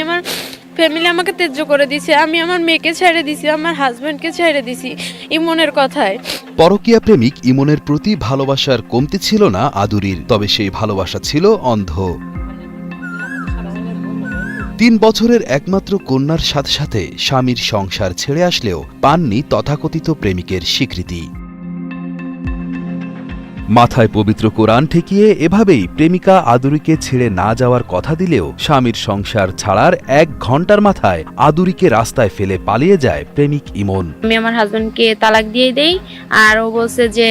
আমার ফ্যামিলি আমাকে তেজ্য করে দিছে, আমি আমার মেয়েকে ছেড়ে দিছি, আমার হাজব্যান্ডকে ছেড়ে দিছি, ইমনের কথায়। পরকীয়া প্রেমিক ইমনের প্রতি ভালোবাসার কমতি ছিল না আদুরির, তবে সেই ভালোবাসা ছিল অন্ধ। তিন বছরের একমাত্র কন্যার সাথে সাথে স্বামীর সংসার ছেড়ে আসলেও পাননি তথাকথিত প্রেমিকের স্বীকৃতি। মাথায় পবিত্র কোরআন ঠেকিয়ে এভাবেই প্রেমিকা আদুরিকে ছেড়ে না যাওয়ার কথা দিলেও স্বামীর সংসার ছাড়ার এক ঘণ্টার মাথায় আদুরিকে রাস্তায় ফেলে পালিয়ে যায় প্রেমিক ইমন। আমি আমার হাজবেন্ডকে তালাক দিয়ে দেই আর ও বলছে যে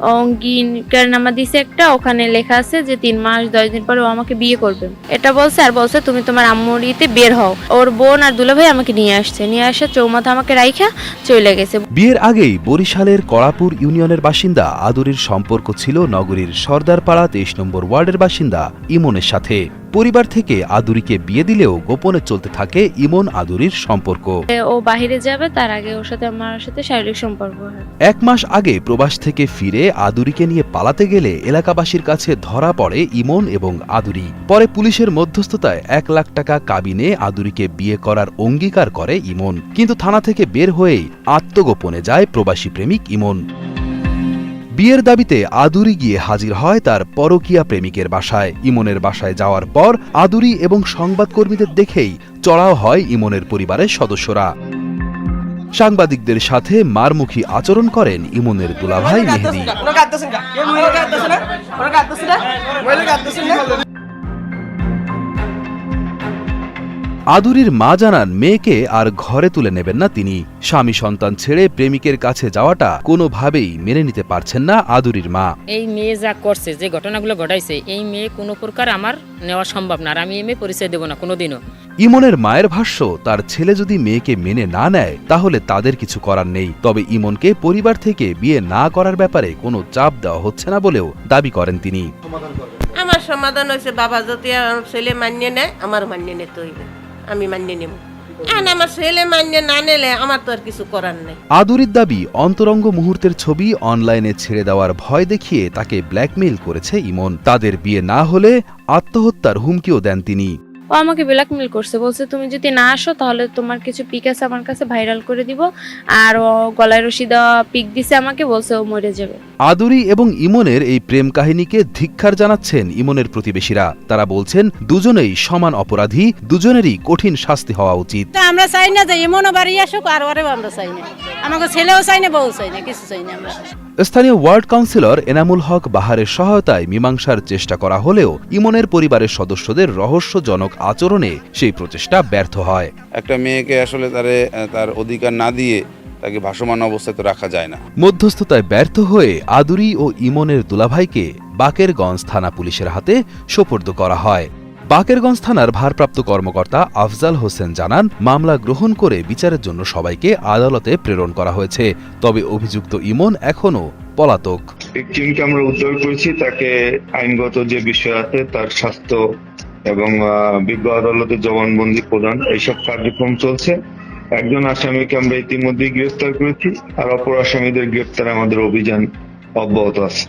অঙ্গিনকার নামা দিছে একটা, ওখানে লেখা আছে যে তিন মাস, দশ দিন পরে ও আমাকে বিয়ে করবে। এটা বলছে আর বলছে, তুমি তোমার আম্মুর ইতে বের হও। ওর বোন আর দুলাভাই আমাকে নিয়ে আসছে। নিয়ে আসা চৌমাথা আমাকে রাইখা চলে গেছে। বিয়ের আগেই বরিশালের কড়াপুর ইউনিয়নের বাসিন্দা আদুরির সম্পর্ক ছিল নগরীর সর্দারপাড়া তেইশ নম্বর ওয়ার্ডের বাসিন্দা ইমনের সাথে। পরিবার থেকে আদুরিকে বিয়ে দিলেও গোপনে চলতে থাকে ইমন আদুরির সম্পর্ক। ও বাহিরে যাবে তার আগে ওর সাথে আমার সাথে শারীরিক সম্পর্ক হয়। এক মাস আগে প্রবাস থেকে ফিরে আদুরিকে নিয়ে পালাতে গেলে এলাকাবাসীর কাছে ধরা পড়ে ইমন এবং আদুরি। পরে পুলিশের মধ্যস্থতায় এক লাখ টাকা কাবিনে আদুরিকে বিয়ে করার অঙ্গীকার করে ইমন। কিন্তু থানা থেকে বের হয়েই আত্মগোপনে যায় প্রবাসী প্রেমিক ইমন। বিয়ের দাবিতে আদুরি গিয়ে হাজির হয় তার পরকিয়া প্রেমিকের বাসায়। ইমনের বাসায় যাওয়ার পর আদুরি এবং সংবাদকর্মীদের দেখেই চড়াও হয় ইমনের পরিবারের সদস্যরা। সাংবাদিকদের সাথে মারমুখী আচরণ করেন ইমনের দুলাভাই মেহেদি। আদুরির মা জানান মেয়েকে আর ঘরে তুলে নেবেন না তিনি। স্বামী সন্তান ছেড়ে প্রেমিকের কাছে যাওয়াটা কোনোভাবেই মেনে নিতে পারছেন না আদুরির মা। এই মেয়ে যা করছে যে ঘটনাগুলো ঘটাইছে এই মেয়ে কোনো প্রকার আমার নেওয়া সম্ভব না আর আমি এই মেয়ে পরিচয় দেবো না কোনোদিনও। ইমনের মায়ের ভাষ্য তার ছেলে যদি মেয়েকে মেনে না নেয় তাহলে তাদের কিছু করার নেই। তবে ইমনকে পরিবার থেকে বিয়ে না করার ব্যাপারে কোনো চাপ দেওয়া হচ্ছে না বলেও দাবি করেন তিনি। আমার সমাধান হয়েছে বাবা যদি ছেলে মানিয়ে নেয় আমার মানিয়ে নিতে হইবে। আমি মানিয়ে নেব। আমার ছেলে মানিয়ে না নিলে আমার তো আর কিছু করার নেই। আদুরির দাবি, অন্তরঙ্গ মুহূর্তের ছবি অনলাইনে ছেড়ে দেওয়ার ভয় দেখিয়ে তাকে ব্ল্যাকমেইল করেছে ইমন। তাদের বিয়ে না হলে আত্মহত্যার হুমকিও দেন তিনি। ও আমাকে ব্ল্যাকমেল করছে বলছে তুমি যদি না আসো তাহলে তোমার কিছু পিক আছে আমার কাছে ভাইরাল করে দিব। আর ও গলায় রশি দেওয়া পিক দিছে আমাকে বলছে ও মরে যাবে। আদুরি এবং ইমনের এই প্রেম কাহিনীকে ধিক্ষার জানাচ্ছেন ইমনের প্রতিবেশীরা। তারা বলছেন দুজনেই সমান অপরাধী দুজনেরই কঠিন শাস্তি হওয়া উচিত। তা আমরা চাই না যে এমনও বাড়ি আসুক আর ওরেও আমরা চাই না। আমাকে ছেলেও চাই না বউ চাই না কিছু চাই না আমরা। স্থানীয় ওয়ার্ড কাউন্সিলর এনামুল হক বাহারের সহায়তায় মীমাংসার চেষ্টা করা হলেও ইমনের পরিবারের সদস্যদের রহস্যজনক আচরণে সেই প্রচেষ্টা ব্যর্থ হয়। একটা মেয়েকে আসলে তারে তার অধিকার না দিয়ে তাকে ভাসমান অবস্থায় তো রাখা যায় না। মধ্যস্থতায় ব্যর্থ হয়ে আদুরি ও ইমনের দুলাভাইকে বাকেরগঞ্জ থানা পুলিশের হাতে সোপর্দ করা হয়। বাকেরগঞ্জ থানার ভারপ্রাপ্ত কর্মকর্তা আফজাল হোসেন জানান মামলা গ্রহণ করে বিচারের জন্য সবাইকে আদালতে প্রেরণ করা হয়েছে। তবে অভিযুক্ত ইমন এখনও পলাতক। আমরা উদ্ধার করেছি তাকে আইনগত যে বিষয় আছে তার স্বাস্থ্য এবং বিজ্ঞ আদালতে জবানবন্দি প্রদান এইসব কার্যক্রম চলছে। একজন আসামিকে আমরা ইতিমধ্যেই গ্রেফতার করেছি, আর অপর আসামিদের গ্রেফতারে আমাদের অভিযান অব্যাহত আছে।